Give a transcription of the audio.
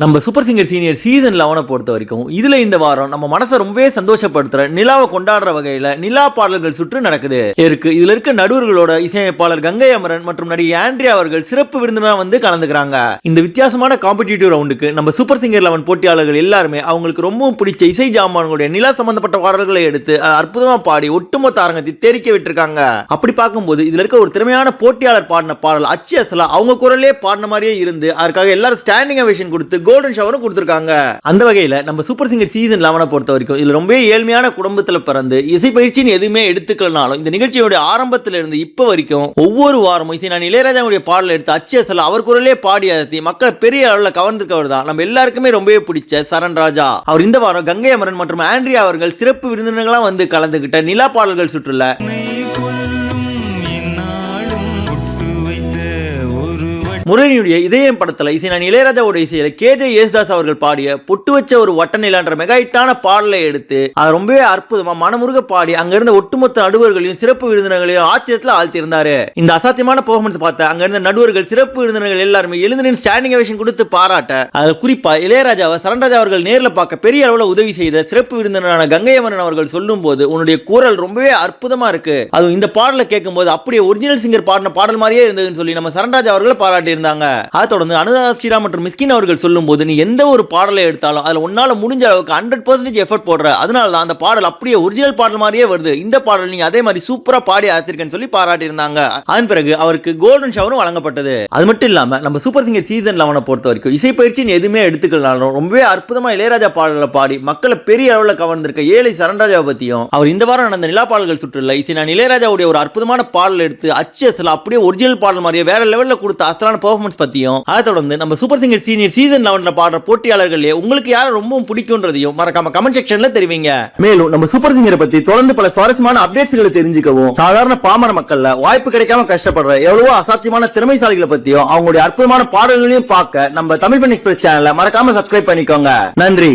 நம்ம super singer senior season லெவனை பொறுத்த வரைக்கும் இதுல இந்த வாரம் நம்ம மனசை ரொம்பவே சந்தோஷப்படுத்துற நிலாவை கொண்டாடுற வகையில நிலா பாடல்கள் சுற்று நடக்குது. இருக்கு. இதுல இருக்க நடுவர்களோட இசையமைப்பாளர் கங்கை அமரன் மற்றும் நடிகை ஆண்ட்ரியா அவர்கள் சிறப்பு விருந்தினா வந்து கலந்துக்கிறாங்க. இந்த வித்தியாசமான காம்படிட்டிவ் ரவுண்டுக்கு நம்ம சூப்பர் சிங்கர் லெவன் போட்டியாளர்கள் எல்லாருமே அவங்களுக்கு ரொம்பவும் பிடிச்ச இசை ஜாமான்களுடைய நிலா சம்பந்தப்பட்ட பாடல்களை எடுத்து அதை அற்புதமா பாடி ஒட்டுமொத்த அரங்கத்தை தெரிக்க விட்டுருக்காங்க. அப்படி பார்க்கும்போது இதுல இருக்க ஒரு திறமையான போட்டியாளர் பாடின பாடல் அச்சு அசலா அவங்க குரலே பாடின மாதிரியே இருந்து அதுக்காக எல்லாரும் ஸ்டாண்டிங் அவேஷன் கொடுத்து கோல்டன் ஷவரும் கொடுத்துருக்காங்க. அந்த வகையில நம்ம சூப்பர் சிங்கர் சீசன் லெவனை பொறுத்த வரைக்கும் இதில் ரொம்ப ஏழ்மையான குடும்பத்தில் பிறந்து இசைப்பயிற்சின்னு எதுவுமே எடுத்துக்கலனாலும் இந்த நிகழ்ச்சியோட ஆரம்பத்திலிருந்து இருந்து வரைக்கும் ஒவ்வொரு வாரமும் இசை நான் இளையராஜாவுடைய பாடலை எடுத்து அச்சு அசலா அவர் குரலே பாடி அழுத்தி மக்களை பெரிய அளவில் கவர்ந்திருக்கவர் தான். நம்ம எல்லாருக்குமே ரொம்பவே பிடிச்ச சரண் ராஜா. அவர் இந்த வாரம் கங்கை அமரன் மற்றும் ஆண்ட்ரியா அவர்கள் சிறப்பு விருந்தினர்களா வந்து கலந்துகிட்ட நிலா பாடல்கள் சுற்றுல. முரளியுடைய இதயம் படத்தில் இசை நான் இளையராஜாவோட இசையில கேஜே யேசுதாஸ் அவர்கள் பாடிய பொட்டு வச்ச ஒரு வட்ட நிலான்ற மெகா ஹிட்டான பாடலை எடுத்து அதை ரொம்பவே அற்புதமா மனமுருக பாடி அங்க இருந்த ஒட்டுமொத்த நடுவர்களையும் சிறப்பு விருந்தினர்களையும் ஆச்சரியத்தில் ஆழ்த்தியிருந்தாரு. இந்த அசாத்தியமான பெர்ஃபார்மன்ஸ் பார்த்த அங்க இருந்த நடுவர்கள் சிறப்பு விருந்தினர்கள் எல்லாருமே எழுந்து ஸ்டாண்டிங் அவேஷன் கொடுத்து பாராட்ட அதில் குறிப்பா இளையராஜாவை சரண்ராஜா அவர்கள் நேரில் பார்க்க பெரிய அளவில் உதவி செய்த சிறப்பு விருந்தினரான கங்கையமரன் அவர்கள் சொல்லும் போது உன்னுடைய குரல் ரொம்பவே அற்புதமா இருக்கு. அதுவும் இந்த பாடலை கேட்கும்போது அப்படியே ஒரிஜினல் சிங்கர் பாடின பாடல் மாதிரியே இருந்ததுன்னு சொல்லி நம்ம சரண்ராஜா அவர்களை பாராட்டி இருந்தாங்க. அதை தொடர்ந்து அனுதா ஸ்ரீராம் மற்றும் மிஸ்கின் அவர்கள் சொல்லும் போது நீ எந்த ஒரு பாடலை எடுத்தாலும் அதில் உன்னால முடிஞ்ச அளவுக்கு ஹண்ட்ரட் பர்சன்டேஜ் எஃபர்ட் போடுற. அதனால தான் அந்த பாடல் அப்படியே ஒரிஜினல் பாடல் மாதிரியே வருது. இந்த பாடல் நீங்க அதே மாதிரி சூப்பராக பாடி ஆத்திருக்கேன்னு சொல்லி பாராட்டி இருந்தாங்க அதன் பிறகு அவருக்கு கோல்டன் ஷவரும் வழங்கப்பட்டது. அது மட்டும் இல்லாமல் நம்ம சூப்பர் சிங்கர் சீசன் லெவனை பொறுத்த வரைக்கும் இசை எதுவுமே எடுத்துக்கலனாலும் ரொம்பவே அற்புதமாக இளையராஜா பாடலை பாடி மக்களை பெரிய அளவில் கவர்ந்திருக்க ஏழை சரண்ராஜாவை பற்றியும் அவர் இந்த வாரம் நடந்த நிலா பாடல்கள் சுற்றுல இசை நான் இளையராஜாவுடைய ஒரு அற்புதமான பாடல் எடுத்து அச்சு அசல் அப்படியே ஒரிஜினல் பாடல் மாதிரியே வேற லெவலில் கொடுத்த அசலான பெர்ஃபார்மன்ஸ் பற்றியும் அதை தொடர்ந்து நம்ம சூப்பர் சிங்கர் சீனியர் சீசன் லெவனில் பாடுற போட்டியாளர்களே உங்களுக்கு யாரை ரொம்பவும் பிடிக்கும்ன்றதையும் மறக்காம கமெண்ட் செக்ஷன்ல தெரிவிங்க. மேலும் நம்ம சூப்பர் சிங்கரை பத்தி தொடர்ந்து பல சுவாரஸ்யமான அப்டேட்ஸ்களை தெரிஞ்சுக்கவும் சாதாரண பாமர மக்கள்ல வாய்ப்பு கிடைக்காம கஷ்டப்படுற எவ்வளவோ அசாத்தியமான திறமைசாலிகளை பத்தியும் அவங்களுடைய அற்புதமான பாடல்களையும் பார்க்க நம்ம தமிழ் பண்ணி எக்ஸ்பிரஸ் சேனலை மறக்காம சப்ஸ்கிரைப் பண்ணிக்கோங்க. நன்றி.